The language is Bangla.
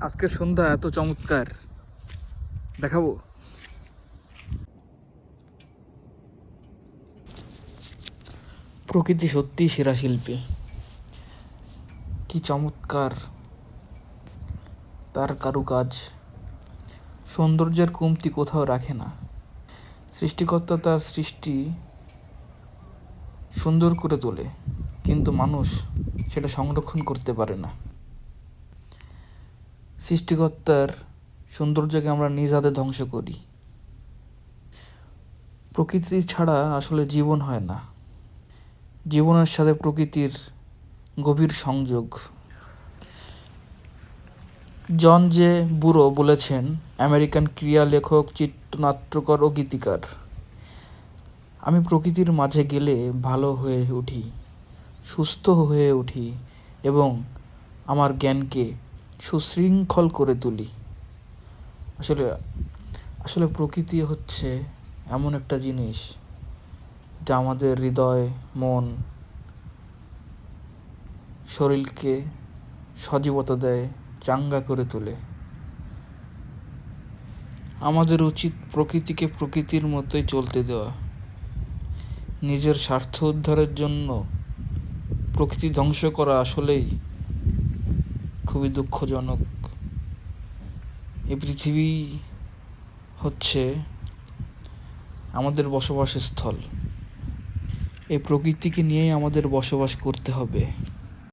আজকের সন্ধ্যা এত চমৎকার। দেখাবো। প্রকৃতি সত্যিই সেরা শিল্পী। কি চমৎকার। তার কারুকাজ। সৌন্দর্যের কমতি কোথাও রাখে না। সৃষ্টিকর্তা তার সৃষ্টি সুন্দর করে তোলে, কিন্তু মানুষ সেটা সংরক্ষণ করতে পারে না। সৃষ্টিকর্তার সৌন্দর্যকে আমরা নিজ হাতে ধ্বংস করি। প্রকৃতি ছাড়া আসলে জীবন হয় না। জীবনের সাথে প্রকৃতির গভীর সংযোগ। জন জে বুড়ো বলেছেন, আমেরিকান ক্রিয়া লেখক চিত্রনাট্যকর ও গীতিকার, আমি প্রকৃতির মাঝে গেলে ভালো হয়ে উঠি, সুস্থ হয়ে উঠি এবং আমার জ্ঞানকে সুশৃঙ্খল করে তুলি। আসলে আসলে প্রকৃতি হচ্ছে এমন একটা জিনিস যা আমাদের হৃদয়, মন, শরীরকে সজীবতা দেয়, চাঙ্গা করে তোলে। আমাদের উচিত প্রকৃতিকে প্রকৃতির মতোই চলতে দেওয়া। নিজের স্বার্থ উদ্ধারের জন্য প্রকৃতি ধ্বংস করা আসলেই খুবই দুঃখজনক। এই পৃথিবী হচ্ছে আমাদের বসবাসের স্থল এই প্রকৃতিকে নিয়েই আমাদের বসবাস করতে হবে।